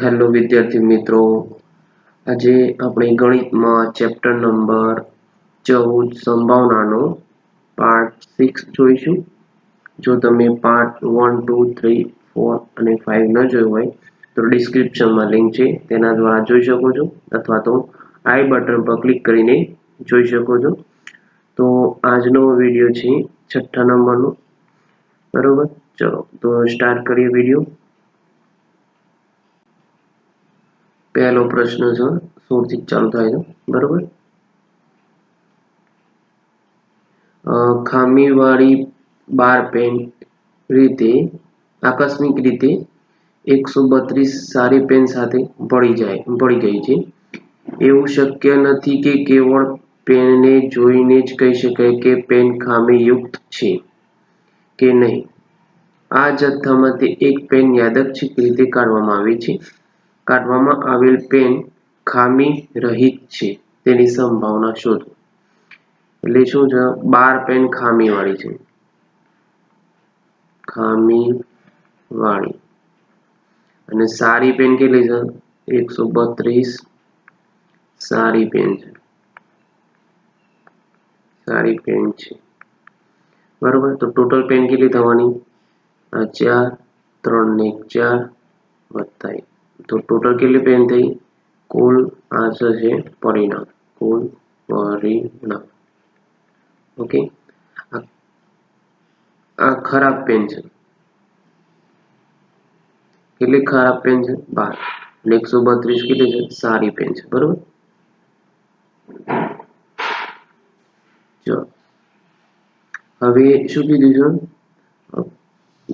Hello વિદ્યાર્થી મિત્રો. આજે આપણે ગણિતમાં ચેપ્ટર નંબર ચૌદ સંભાવનાનો પાર્ટ સિક્સ જોઈશું. જો તમે part one two three four અને ફાઇવ ન જોયું હોય, તો ડિસ્ક્રિપ્શનમાં લિંક છે. તેના દ્વારા જોઈ શકો છો અથવા તો આઈ બટન પર ક્લિક કરીને જોઈ શકો છો. તો આજનો વીડિયો છે છઠ્ઠા નંબરનો. બરોબર? ચલો, તો સ્ટાર્ટ કરીએ વીડિયો. પહેલો પ્રશ્ન છે સોળથી ચાલુ થાય છે, બરોબર? ખામીવાળી બાર પેન રીતે, આકસ્મિક રીતે એકસો બત્રીસ સારી પેન સાથે ભળી જાય, ભળી ગઈ છે. એવું શક્ય નથી કે કેવળ પેનને જોઈને જ કહી શકાય કે પેન ખામીયુક્ત છે કે નહીં. આ જથ્થામાંથી એક પેન યાદચ્છિક રીતે કાઢવામાં આવી છે. કાઢવામાં આવેલ પેન ખામી રહિત છે. તેની સંભાવના શોધો. એટલે શું છે? બાર પેન ખામી વાળી છે. ખામી વાળી અને સારી પેન કેટલી છે? એકસો બત્રીસ સારી પેન છે. સારી પેન છે. બરોબર? તો ટોટલ પેન કેટલી થવાની? આ ચાર, ત્રણ ને ચાર વત્તા એક. તો ટોટલ કેટલી પેન થઈ કુલ આન્સર છે પરિણામ કુલ પરિણામ ઓકે આ ખરાબ પેન છે કેટલી ખરાબ પેન છે બાર અને એકસો બત્રીસ કેટલી છે સારી પેન છે બરોબર ચલો હવે શું કીધું છે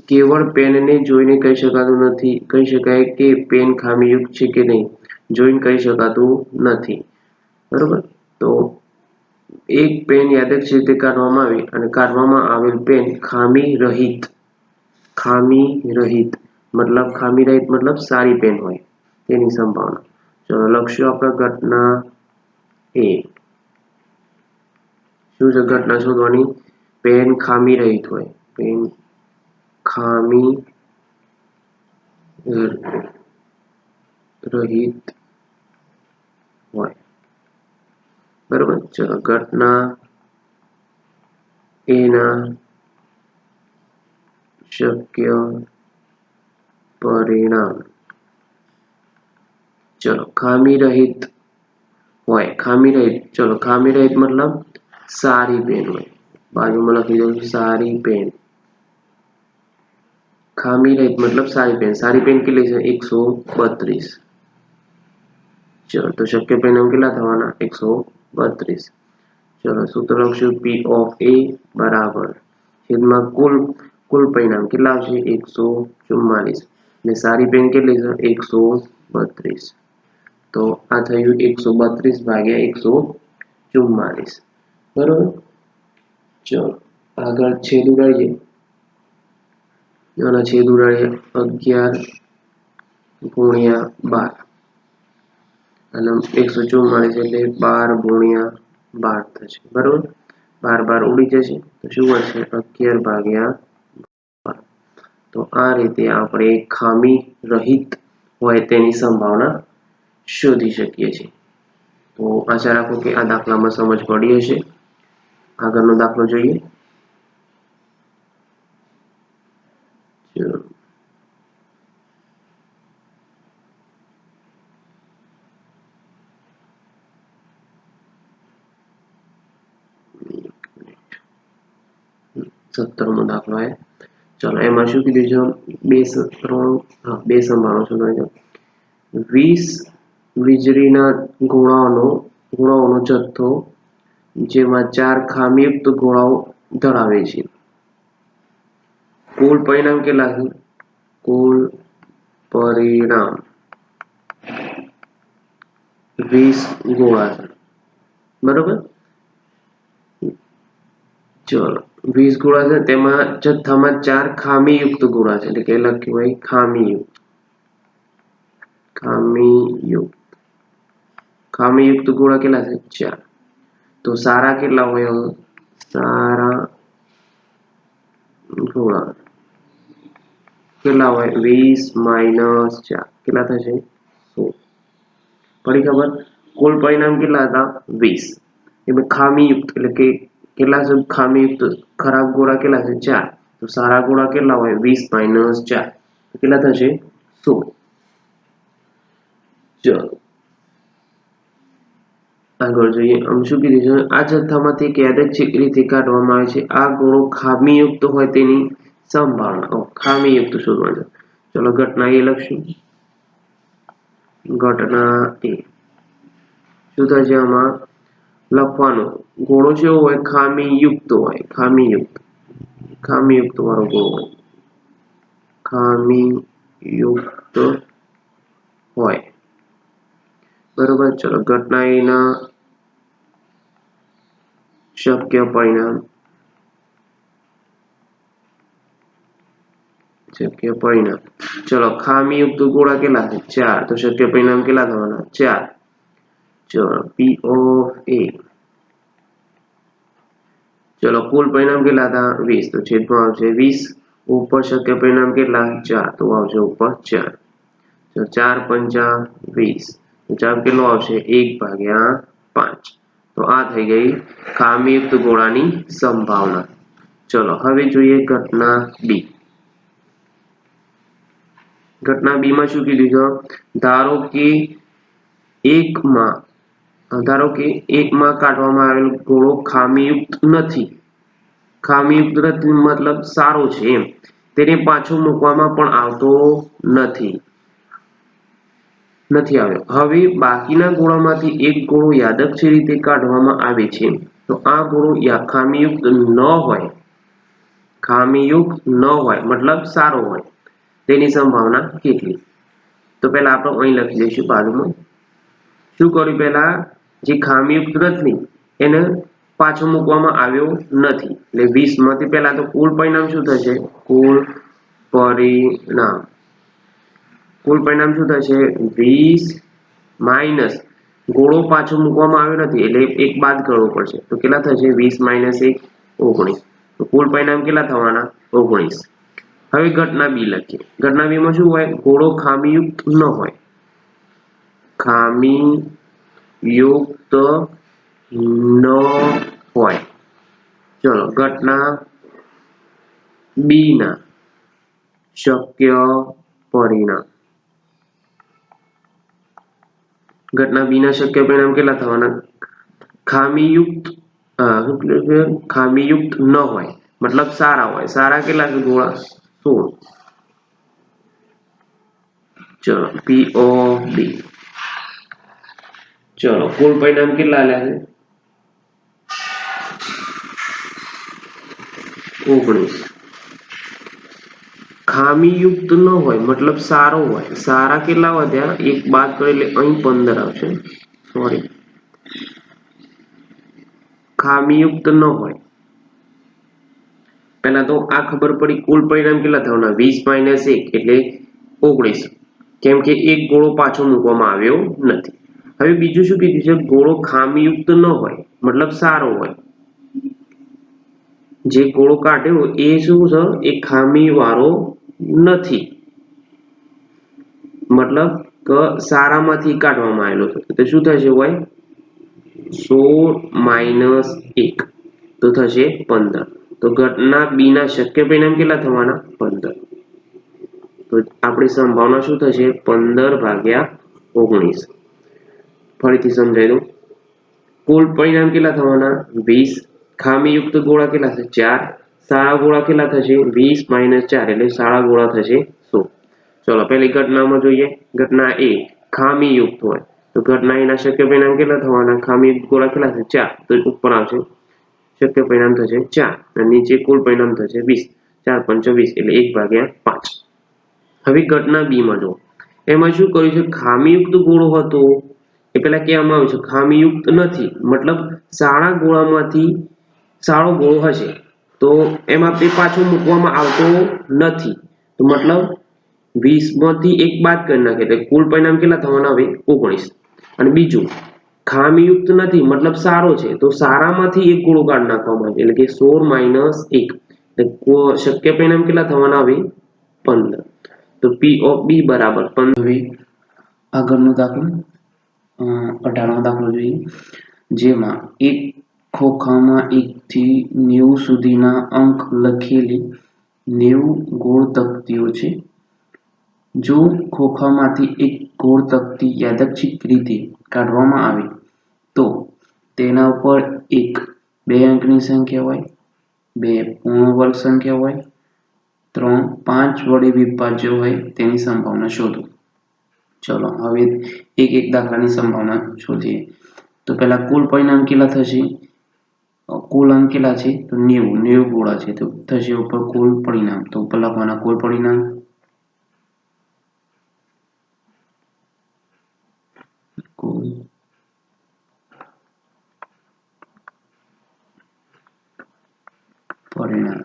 કેવળ પેનને જોઈને કહી શકાતું નથી. કહી શકાય કે પેન ખામીયુક્ત છે કે નહીં. જોઈને કહી શકાતું નથી. બરોબર? તો એક પેન યાદચ્છિક રીતે કાઢવામાં આવી અને કાઢવામાં આવેલ પેન ખામી રહિત ખામી રહિત મતલબ ખામી રહિત મતલબ સારી પેન હોય. તેની સંભાવના. ચલો લક્ષ્યો આપણે ઘટના એ. શું છે? ઘટના શોધવાની. પેન ખામી રહિત હોય. પેન ખામી રહિત હોય. બરોબર? ઘટના એના શક્ય પરિણામ. ચલો, ખામી રહિત હોય. ખામી રહિત, ચલો, ખામી રહિત મતલબ સારી પેન હોય. બાજુમાં લખી દઉં સારી પેન ખામી રહિત મતલબ સારી પેન સારી પેન કેટલી છે એકસો બત્રીસ ચલો તો શક્ય પરિણામ કેટલા થવાના એકસો બત્રીસ ચલો સૂત્ર લખશું પી ઓફ એ બરાબર છેદમાં કુલ કુલ પરિણામ કેટલા આવશે એકસો ચુમ્માલીસ ને સારી પેન કેટલી છે એકસો બત્રીસ તો આ થયું એકસો બત્રીસ ભાગ્યા એકસો ચુમ્માલીસ બરોબર ચલો આગળ છેદ ઉડાડીએ અને છેદ ઉડાડીએ અગિયાર ગુણ્યા બાર. અને એકસો ચુમ્માળીસ એટલે બાર ગુણ્યા બાર થશે. બરોબર? બાર બાર ઉડી જશે. તો શું વધશે અગિયાર ભાગ્યા તો આ રીતે આપણે ખામી રહિત હોય તેની સંભાવના શોધી શકીએ છીએ. તો આશા રાખો કે આ દાખલામાં સમજ પડી હશે. આગળનો દાખલો જોઈએ ચલો સત્તરમો દાખલો છે ચલો એમાં શું કીધું છે બે ત્રણ હા બે સંભાળો છો વીસ વીજળીના ગોળાઓનો ગોળાઓનો જથ્થો જેમાં ચાર ખામીયુક્ત ગોળાઓ ધરાવે છે કુલ પરિણામ કેટલા છે કુલ પરિણામ વીસ ગોળા છે બરોબર ચલો વીસ ગોળા છે, તેમાં જથ્થામાં ચાર ખામીયુક્ત ગોળા છે. એટલે કે લખ્યું હોય ખામીયુક્ત. ખામીયુક્ત. ખામીયુક્ત ગોળા કેટલા છે? ચાર. તો સારા કેટલા હોય સારા ગોળા કેટલા હોય? વીસ માઇનસ ચાર. કેટલા થશે? સોળ ફરી ખબર? કુલ પરિણામ કેટલા હતા? વીસ. એમાં ખામીયુક્ત. એટલે કે કેટલા છે ખામી ખરાબ ગોળા કેટલા છે ચાર તો સારા ગોળા કેટલા હોય વીસ માઇનસ ચાર કેટલા થશે સોળ આગળ જોઈએ આમ શું કીધું છે આ જથ્થામાંથી યાદચ્છિક રીતે કાઢવામાં આવે છે આ ગોળો ખામીયુક્ત હોય તેની સંભાવના ખામીયુક્ત શોધવાનું ચલો ઘટના એ લખશું ઘટના એ શું થશે આમાં લખવાનું. ઘોડો કેવો હોય, ખામીયુક્ત હોય, ખામીયુક્ત. ખામીયુક્ત વાળો ગોળો હોય. ખામીયુક્ત હોય. બરોબર, ચલો ઘટના એના શક્ય પરિણામ. શક્ય પરિણામ. ચલો, ખામીયુક્ત ગોળા કેટલા છે? ચાર. તો શક્ય પરિણામ કેટલા થવાના? ચાર. ચલો પી ઓફ એ. ચલો, કુલ પરિણામ કેટલા હતા? વીસ. તો છેદમાં આવશે વીસ. ઉપર શક્ય પરિણામ કેટલા? ચાર. તો આવશે ઉપર ચાર. તો ચાર પંચા વીસ. તો કેટલો આવશે? એક ભાગ્યા પાંચ. તો આ થઈ ગઈ ખામીયુક્ત ગોળાની સંભાવના. ચલો, હવે જોઈએ ઘટના બી. ઘટના બી માં શું કીધું છે? ધારો કે એકમાં ધારો કે એકમાં કાઢવામાં આવેલ ગોળો ખામીયુક્ત નથી. ખામીયુક્ત નથી મતલબ સારો છે એમ. તેને પાછો મૂકવામાં પણ આવતો નથી. નથી આવ્યો. હવે બાકીના ગોળામાંથી એક ગોળો યાદચ્છિક રીતે કાઢવામાં આવે છે, તો આ ગોળો ખામીયુક્ત ન હોય. ખામીયુક્ત ન હોય, મતલબ સારો હોય. તેની સંભાવના કેટલી? તો પહેલા આપણે અહીં લખી દઈશું બાજુમાં. શું કર્યું પહેલા? જે ખામીયુક્ત નથી એને પાછો મૂકવામાં આવ્યો નથી. એટલે વીસમાંથી પહેલા તો કુલ પરિણામ શું થશે? કુલ પરિણામ. કુલ પરિણામ શું થશે? વીસ માઇનસ ગોળો પાછો મૂકવામાં આવ્યો નથી. એટલે એક બાદ કરવો પડશે. તો કેટલા થશે? વીસ માઇનસ એક, ઓગણીસ. તો કુલ પરિણામ કેટલા થવાના? ઓગણીસ. હવે ઘટના બી લખીએ. ઘટના બી માં શું હોય? ગોળો ખામીયુક્ત ન હોય. ખામીયુક્ત ન હોય ચલો ઘટના બી ના શક્ય પરિણામ ઘટના બી ના શક્ય પરિણામ કેટલા થવાના ખામીયુક્ત અ, શું કીધું છે? ખામીયુક્ત ન હોય મતલબ સારા હોય સારા કેટલા છે ગોળા સોળ ચલો પી ઓ ડી ચલો, કુલ પરિણામ કેટલા આલ્યા છે? ઓગણીસ. ખામીયુક્ત ન હોય, મતલબ સારો હોય. સારા કેટલા વધ્યા? એક બાદ કરે એટલે અહીં પંદર આવશે. સોરી ખામીયુક્ત ન હોય. પહેલા તો આ ખબર પડી, કુલ પરિણામ કેટલા થવાના વીસ માઇનસ એક એટલે ઓગણીસ. કેમ કે એક ગોળો પાછો મૂકવામાં આવ્યો નથી. હવે બીજું શું કીધું છે? ગોળો ખામીયુક્ત ન હોય, મતલબ સારો હોય. જે ગોળો કાઢ્યો એ શું છે? એ ખામી વાળો નથી. મતલબ કે સારામાંથી કાઢવામાં આવેલો છે. તો શું થશે હોય સોળ માઇનસ એક. તો થશે પંદર. તો ઘટના બી ના શક્ય પરિણામ કેટલા થવાના? પંદર. તો આપણી સંભાવના શું થશે? પંદર ભાગ્યા ઓગણીસ. ફરીથી સમજાવી દઉં. કુલ પરિણામ કેટલા થવાના? વીસ. ખામીયુક્ત ગોળા કેટલા છે ચાર. સારા ગોળા કેટલા થશે? વીસ માઇનસ ચાર, એટલે સારા ગોળા થશે સો. ચલો, પહેલી ઘટનામાં જોઈએ. ઘટના એ, ખામીયુક્ત હોય. તો ઘટના એના શક્ય પરિણામ કેટલા થવાના? ખામીયુક્ત ગોળા કેટલા છે ચાર. તો ઉપર આવશે. શક્ય પરિણામ થશે ચાર. અને નીચે કુલ પરિણામ થશે વીસ. ચાર પંચો વીસ એટલે એક ભાગ્યા પાંચ. હવે ઘટના બીમાં જુઓ. એમાં શું કર્યું છે? ખામીયુક્ત ગોળો હતો. એ પેલા કહેવામાં આવ્યું છે, ખામીયુક્ત નથી. મતલબ સારા ગોળામાંથી સારો ગોળો હશે. તો એમાં તે પાછો મૂકવામાં આવતો નથી. તો મતલબ વીસમાંથી એક બાદ કરી નાખે. તો કુલ પરિણામ કેટલા થવાના હવે? ઓગણીસ. અને બીજું, ખામીયુક્ત નથી, મતલબ સારો છે. તો સારામાંથી એક ગોળો કાઢી નાખવામાં આવે એટલે કે સોળ માઇનસ એક. એટલે કો- શક્ય પરિણામ કેટલા થવાના હવે? પંદર. તો પી ઓફ બી બરાબર પંદર. આગળનો દાખલો. અઢારમો દાખલો જોઈએ. જેમાં એક ખોખામાં એકથી નેવું સુધીના અંક લખેલી નેવું ગોળ તકતીઓ છે. જો ખોખામાંથી એક ગોળ તકતી યાદચ્છિક રીતે કાઢવામાં આવે, તો તેના ઉપર એક બે અંકની સંખ્યા હોય, બે પૂર્ણ વર્ગ સંખ્યા હોય, ત્રણ પાંચ વડે વિભાજ્ય હોય તેની સંભાવના શોધો. ચલો, હવે એક એક દાખલાની સંભાવના શોધીએ. તો પહેલા કુલ પરિણામ કેટલા થશે? કુલ અંક કેટલા છે? તો નેવું નેવું ગોળા છે. તો થશે ઉપર કુલ પરિણામ. તો ઉપર લખવાના કુલ પરિણામ. પરિણામ.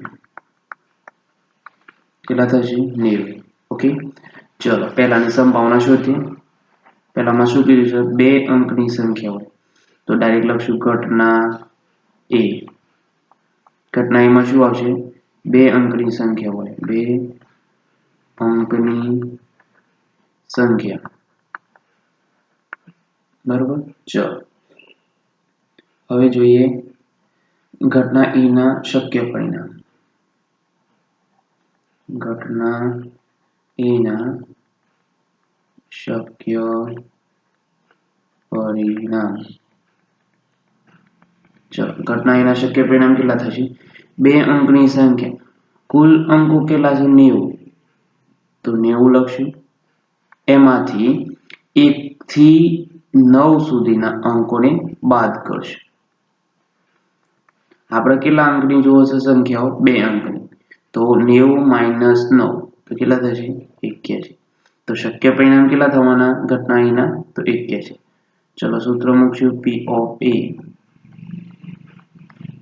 કેટલા થશે? નેવું. ઓકે? ચલો પહેલાની સંભાવના શોધીએ પહેલામાં શું કીધું છે? બે અંકની સંખ્યા હોય. તો ડાયરેક્ટ લખશું ઘટના એ ઘટના એમાં શું આવશે? બે અંકની સંખ્યા હોય. બે અંકની સંખ્યા. બરોબર? ચલો. હવે જોઈએ ઘટના ઈ ના શક્ય પરિણામ. ઘટના એના શક્ય પરિણામ. ઘટના એના શક્ય પરિણામ કેટલા થશે? બે અંકની સંખ્યા. કુલ અંકો કેટલા છે? નેવું. તો નેવું લખશું. એમાંથી એક થી નવ સુધીના અંકોને બાદ કરશું. આપણે કેટલા અંકની જોવો છે સંખ્યાઓ? બે અંકની. તો નેવું માઇનસ નવ. તો કેટલા થશે? એક્યાસી. તો શક્ય પરિણામ કેટલા થવાના? ઘટના અહીંના તો એક્યાસી ચલો સૂત્ર મૂકશું. પી ઓફ એ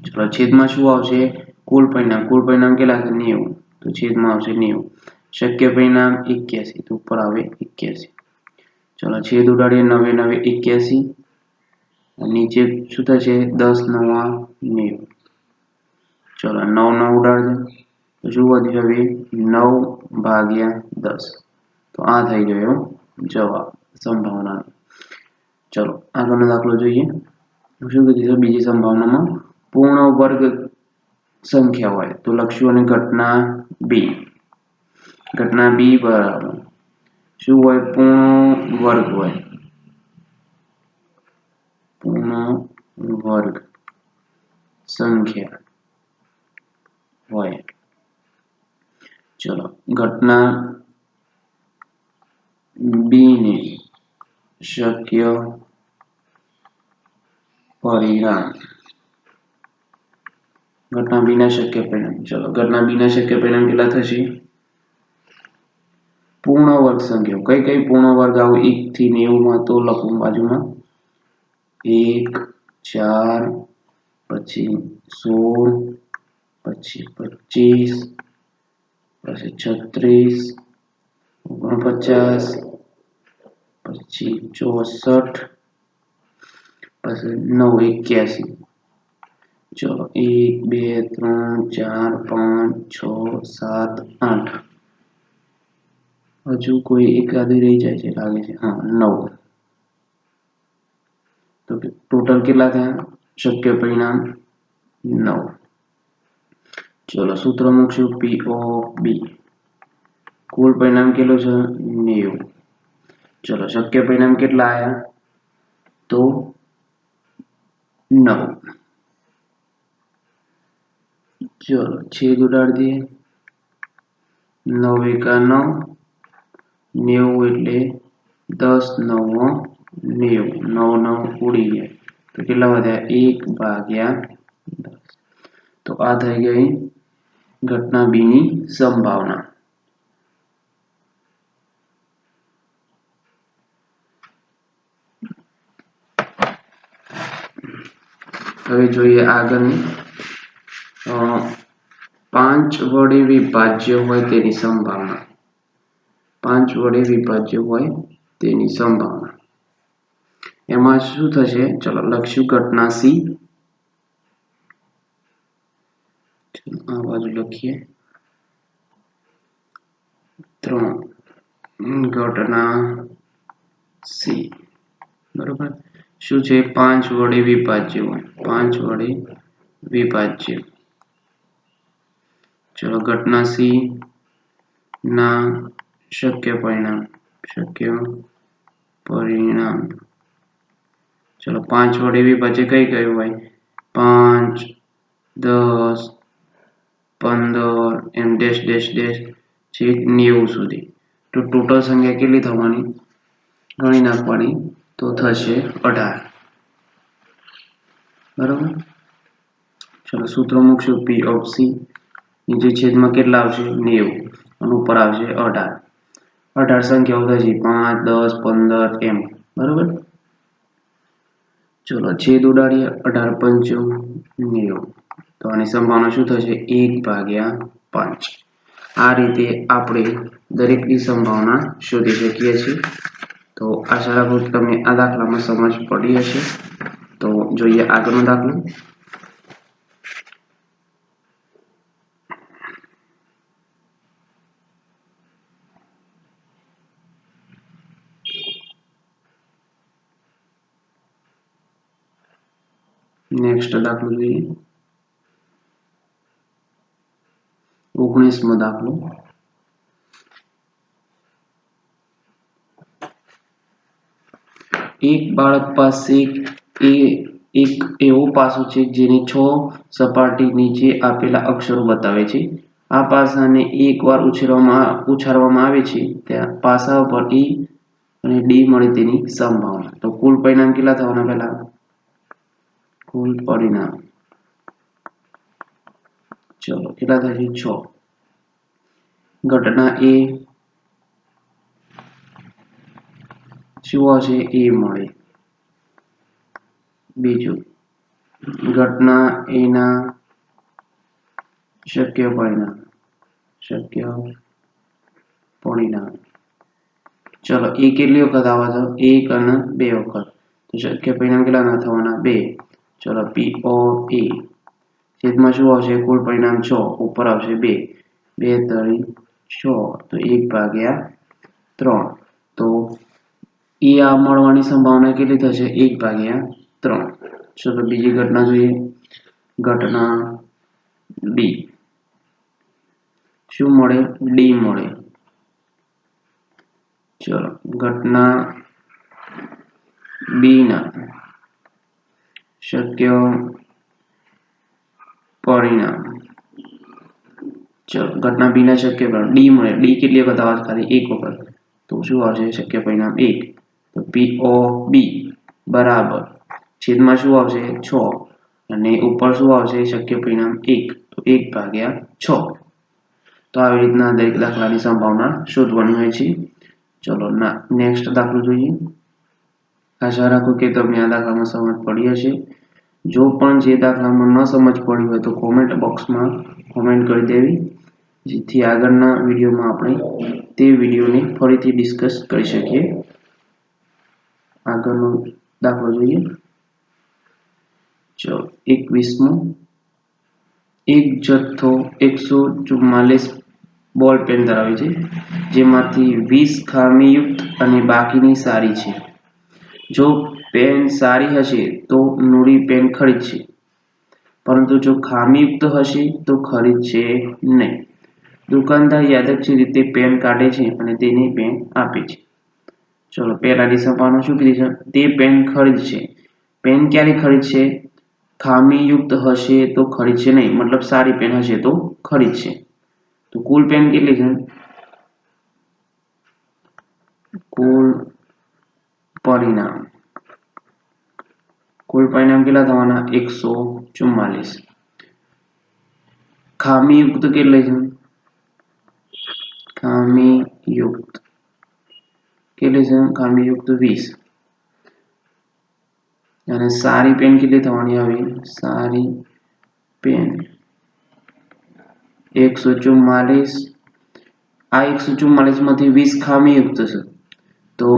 ચલો છેદમાં શું આવશે? કુલ પરિણામ. કુલ પરિણામ કેટલા છે નેવું. તો છેદમાં આવશે નેવું. શક્ય પરિણામ એક્યાસી. તો ઉપર આવે એક્યાસી. ચલો છેદ ઉડાડીએ નવે નવે એક્યાસી. નીચે શું થશે? દસ નવા નેવું. ચલો નવ નવ ઉડાડજો. તો શું વધ્યું હવે? નવ ભાગ્યા દસ. તો આ થઈ ગયો જવાબ. સંભાવના. ચલો, આગળનો દાખલો જોઈએ. શું કીધું છે બીજી સંભાવનામાં પૂર્ણ વર્ગ સંખ્યા હોય તો લખ્યું અને ઘટના બી ઘટના બી બરાબર. શું હોય? પૂર્ણ વર્ગ હોય. પૂર્ણ વર્ગ સંખ્યા હોય. ચલો, ઘટના બી ને શક્ય પરિણામ. ઘટના બી શક્ય પરિણામ. ચલો, ઘટના બી શક્ય પરિણામ કેટલા થશે? પૂર્ણ વર્ગ સંખ્યા. કઈ કઈ પૂર્ણ વર્ગ આવો એક થી નેવું માં તો લખું બાજુમાં. એક, ચાર, પછી સોળ, પછી પચીસ, પછી છત્રીસ ઓગણપચાસ પછી ચોસઠ પછી નવ એક્યાસી ચલો એક બે ત્રણ ચાર પાંચ છ સાત આઠ હજુ કોઈ એકાદી રહી જાય છે લાગે છે હા નવ તો ટોટલ કેટલા થયા શક્ય પરિણામ નવ ચલો સૂત્ર મૂકશું પી ઓફ બી કુલ પરિણામ કેટલું છે? નેવું. ચલો, શક્ય પરિણામ કેટલા આવ્યા તો નવ. ચલો, છેદ ઉડાડી દઈએ. નવ એકા નવ, નેવું એટલે દસ નવ, નેવું. નવ નવ ઉડી ગયા. તો કેટલા વધ્યા? એક ભાગ્યા દસ. તો આ થઈ ગઈ ઘટના બી ની સંભાવના. હવે જોઈએ આગળની. પાંચ વડે વિભાજ્ય હોય તેની સંભાવના. પાંચ વડે વિભાજ્ય હોય તેની સંભાવના. એમાં શું થશે? ચલો લખશું ઘટના સી. આ બાજુ લખીએ. ત્રણ. ઘટના સી. બરોબર? શું છે? પાંચ વડે વિભાજ્ય હોય. પાંચ વડે વિભાજ્ય. ચલો, ઘટના સી. ના, શક્ય પરિણામ. શક્ય પરિણામ. ચલો, પાંચ વડે વિભાજ્ય કઈ કયું હોય? પાંચ, દસ, પંદર, એમ ડેશ ડેશ ડેશ છેક નેવું સુધી. તો ટોટલ સંખ્યા કેટલી થવાની? ગણી નાખવાની. તો થશે અઢાર. બરાબર? ચલો, સૂત્ર મૂકશું પી ઓફ સી નીચે છેદમાં કેટલા આવશે? નેવું. ઉપર આવશે અઢાર. અઢાર સંખ્યાઓ થશે પાંચ, દસ, પંદર, એમ. બરાબર? ચલો, છેદ ઉડાડીએ, અઢાર પંચો, નેવું. તો આની સંભાવના શું થશે? એક ભાગ્યા પાંચ. આ રીતે આપણે દરેકની સંભાવના શોધી શકીએ છીએ. તો આશા રાખું તમને આ દાખલામાં સમજ પડી હશે તો જોઈએ આગળનો દાખલો નેક્સ્ટ દાખલો જોઈએ ઓગણીસમો દાખલો એક બાળક પાસે એ એક એવો પાસો છે જેની છ સપાટી નીચે આપેલા અક્ષરો બતાવે છે. આ પાસાને એકવાર ઉછેરવામાં ઉછારવામાં આવે છે. ત્યાં પાસા ઉપર ઈ અને ડી મળે તેની સંભાવના. તો કુલ પરિણામ કેટલા થવાના પહેલા? કુલ પરિણામ. ચલો, કેટલા થશે? છ. ઘટના એ શું હશે એ મળે. બીજું ઘટના એના શક્ય પરિણામ શક્ય પરિણામ ચલો, એ કેટલી વખત આવે છો? એક અને બે વખત. તો શક્ય પરિણામ કેટલા થવાના? બે. ચલો, પી, ઓ, એ. છેદમાં શું આવશે? કુલ પરિણામ છ. ઉપર આવશે બે. બે તરી છ. તો એક ભાગ્યા ત્રણ. એ આ મળવાની સંભાવના કેટલી થશે? એક ભાગ્યા ત્રણ. ચલો બીજી ઘટના જોઈએ. ઘટના ડી શું મળે? ડી મળે. ચલો, ઘટના બી ના શક્ય પરિણામ. ચલો, ઘટના બી ના શક્ય પરિણામ. ડી મળે. ડી કેટલી વખત આવે ખાલી? એક વખત. તો શું આવશે? શક્ય પરિણામ એક. પી ઓ બી બરાબર. છેદમાં શું આવશે? છ. અને ઉપર શું આવશે? શક્ય પરિણામ એક. તો એક ભાગ્યા છ. તો આવી રીતના દરેક દાખલાની સંભાવના શોધવાની હોય છે. ચલો, ના નેક્સ્ટ દાખલો જોઈએ. આશા રાખું કે તમને આ દાખલામાં સમજ પડી હશે. જો પણ જે દાખલામાં ન સમજ પડી હોય તો કોમેન્ટ બોક્સમાં કોમેન્ટ કરી દેવી. જેથી આગળના વિડીયોમાં આપણે તે વિડીયોને ફરીથી ડિસ્કસ કરી શકીએ. આગળનો દાખલો જોઈએ. ચલો, એકવીસમો. એક જથ્થો એકસો ચુમ્માલીસ બોલ પેન ધરાવે છે, જેમાંથી વીસ ખામીયુક્ત અને બાકીની સારી છે. જો પેન સારી હશે તો નૂરી પેન ખરીદશે પરંતુ જો ખામીયુક્ત હશે તો ખરીદશે નહીં. દુકાનદાર યાદચ્છિક રીતે પેન કાઢે છે અને તેને પેન આપે છે. ચલો પહેલાની સંભાવના શું કીધી છે? તે પેન ખરીદશે પેન ક્યારે ખરીદશે ખામીયુક્ત હશે તો ખરીદશે નહીં. મતલબ સારી પેન હશે તો ખરીદશે તો કુલ પેન કેટલી છે? કુલ પરિણામ. કુલ પરિણામ કેટલા થવાના? એકસો ચુમ્માલીસ. ખામીયુક્ત કેટલી છે? ખામીયુક્ત. કેટલી છે ખામીયુક્ત વીસ અને સારી પેન કેટલી થવાની આવે સારી પેન એકસો ચુમ્માલીસ આ એકસો ચુમ્માલીસમાંથી વીસ ખામીયુક્ત છે તો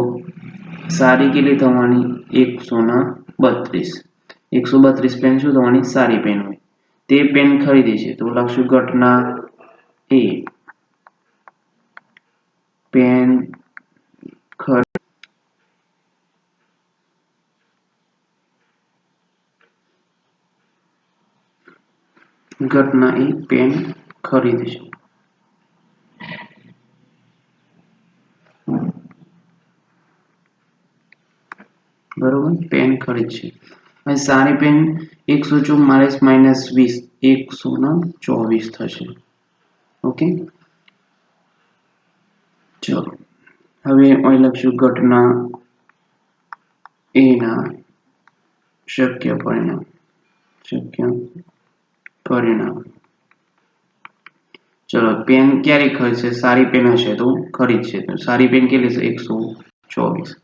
સારી કેટલી થવાની એકસો ના બત્રીસ એકસો બત્રીસ પેન શું થવાની સારી પેન હોય તે પેન ખરીદી છે તો લખશું ઘટના એ પેન ખરી ઘટના એ પેન ખરીદે છે બરોબર, પેન ખરીદશે હવે સારી પેન એકસો ચુમ્માલીસ માઇનસ વીસ, એકસો ને ચોવીસ થશે. ઓકે? ચલો. હવે અહીં લખશું ઘટના એના શક્ય પરિણામ શક્ય પરિણામ. ચલો પેન ક્યારે ખરીદશે સારી પેન હશે તો ખરીદશે. તો સારી પેન કેટલી છે? એકસો ચોવીસ.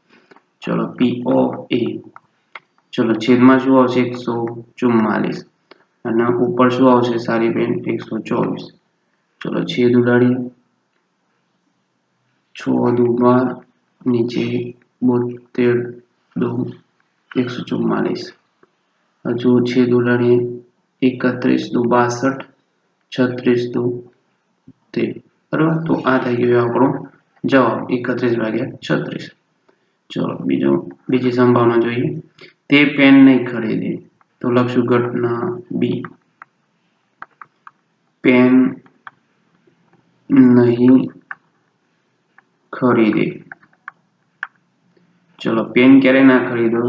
ચલો પી ઓફ એ ચલો, છેદમાં શું આવશે? એકસો ચુમ્માલીસ. અને ઉપર શું આવશે? સારી પેન એકસો ચોવીસ. ચલો, છેદ ઉડાડીએ. બાર નીચે બોતેર દુ એકસો ચુમ્માલીસ. હજુ છે દુલાણી એકત્રીસ દુ બાસઠ, છત્રીસ દુ તેર. બરાબર? તો આ થઈ ગયો આપણો જવાબ, એકત્રીસ ભાગ્યા છત્રીસ. ચલો, બીજો, બીજી સંભાવના જોઈએ. તે પેન નહીં ખરીદે, તો લખશું ઘટના બી પેન નહીં ખરીદે. ચલો પેન ક્યારે ના ખરીદો?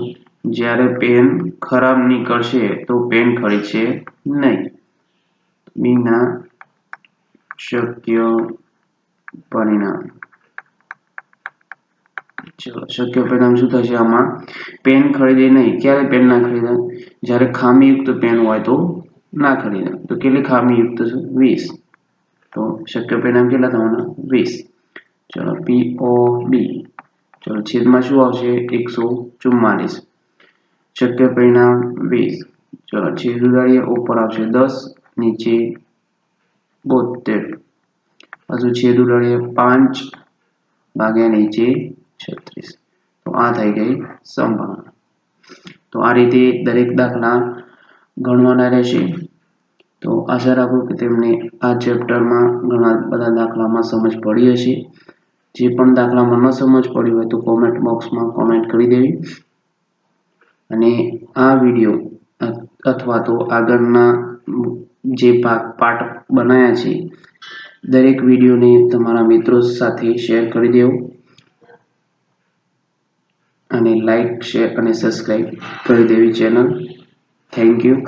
જ્યારે પેન ખરાબ નીકળશે તો પેન ખરીદશે નહીં. બીના શક્ય પરિણામ. ચલો, શક્ય પરિણામ શું થશે આમાં? પેન ખરીદે નહીં. ક્યારે પેન ના ખરીદે? જ્યારે ખામીયુક્ત પેન હોય તો ના ખરીદે. તો કેટલી ખામીયુક્ત છે? વીસ. તો શક્ય પરિણામ કેટલા થવાના? વીસ. ચલો પી ઓ બી ચલો છેદમાં શું આવશે? એકસો ચુમ્માલીસ શક્ય પરિણામ વીસ. ચલો છેદ ઉડાડીએ, ઉપર આવશે દસ, નીચે બોતેર હજુ છેદ ઉડાડીએ પાંચ, ભાગ્યા નીચે છત્રીસ. તો આ થઈ ગઈ સંભાવના. તો આ રીતે દરેક દાખલા ગણવાના રહેશે. તો આશા રાખું કે તેમને આ ચેપ્ટરમાં ઘણા બધા દાખલામાં સમજ પડી હશે. જે પણ દાખલામાં ન સમજ પડી હોય તો કોમેન્ટ બોક્સમાં કોમેન્ટ કરી દેવી. અને આ વીડિયો અથવા તો આગળના જે પાઠ બનાવ્યા છે, દરેક વિડીયોને તમારા મિત્રો સાથે શેર કરી દેવું. અને લાઈક શેર અને સબસ્ક્રાઈબ કરી દેવી ચેનલ થેન્ક યુ